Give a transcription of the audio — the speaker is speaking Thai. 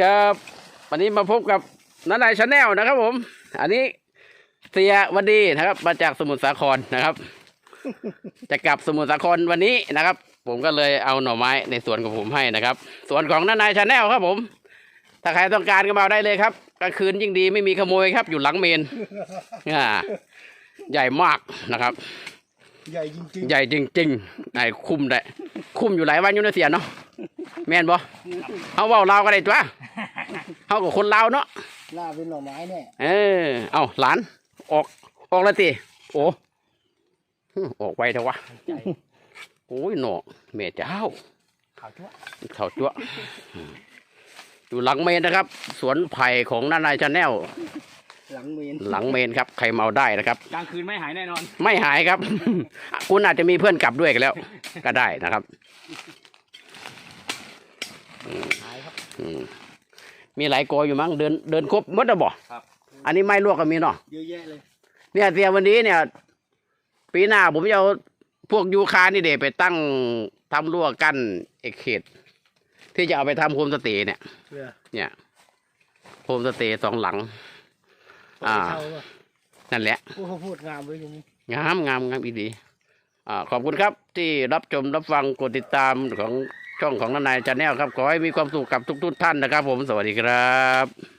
ครับวันนี้มาพบกับนันายชาแนลนะครับผม อันนี้เสียวันดีนะครับ มาจากสมุทรสาครนะครับ จะกลับสมุทรสาครวันนี้นะครับ ผมก็เลยเอาหน่อไม้ในสวนของผมให้นะครับสวนของนันายชาแนลครับผม ถ้าใครต้องการก็มาเอาได้เลยครับกลางคืนยิ่งดีไม่มีขโมยครับ อยู่หลังเมนอ่าใหญ่มากนะครับ ใหญ่จริงใหญ่จริงๆไอ้คุมได้ คุมอยู่หลายวันอยู่นะเสียเนาะ แม่นบ่เขาเว้าลาวก็ได้ตัวเขากับคนลาวเนาะๆหน้าเป็นหน่อไม้เนี่ยเออเอาหลาน ออกออกแล้วติโอ้ฮึออกไวเถอะวะโอ้ยหนอแม่เจ้าขาวชั่วเขาจั่วอืมอยู่หลังเมนนะครับ สวนไผ่ของนานายชาแนลหลังเมนหลังเมนครับ ใครเมาได้นะครับกลางคืนไม่หายแน่นอน ไม่หายครับ คุณอาจจะมีเพื่อนกลับด้วยกันแล้ว ก็ได้นะครับหายครับอื มมีหลายกออยู่มั้งเดินเดินครบหมดแล้วบ่ครับ อันนี้ไม้ลวกก็มีเนาะเยอะแยะเลยเนี่ยเสียวันนี้เนี่ย ปีหน้าผมจะเอาพวกยูคานี่เดไปตั้งทำรั้วกั้นเอกเขต ที่จะเอาไปทำโฮมสเตย์เนี่ยเพื่อเนี่ยโฮมสเตย์สองหลัง อ่า เช่าป่ะนั่นแหละพวกเขาพูดงามไว้ตรงนี้ งามงามงามอีดีอ่าขอบคุณครับที่รับชมรับฟังกดติดตามของ ช่องของนานายชาแนลครับ ขอให้มีความสุขกับทุกทุกท่านนะครับ ผมสวัสดีครับ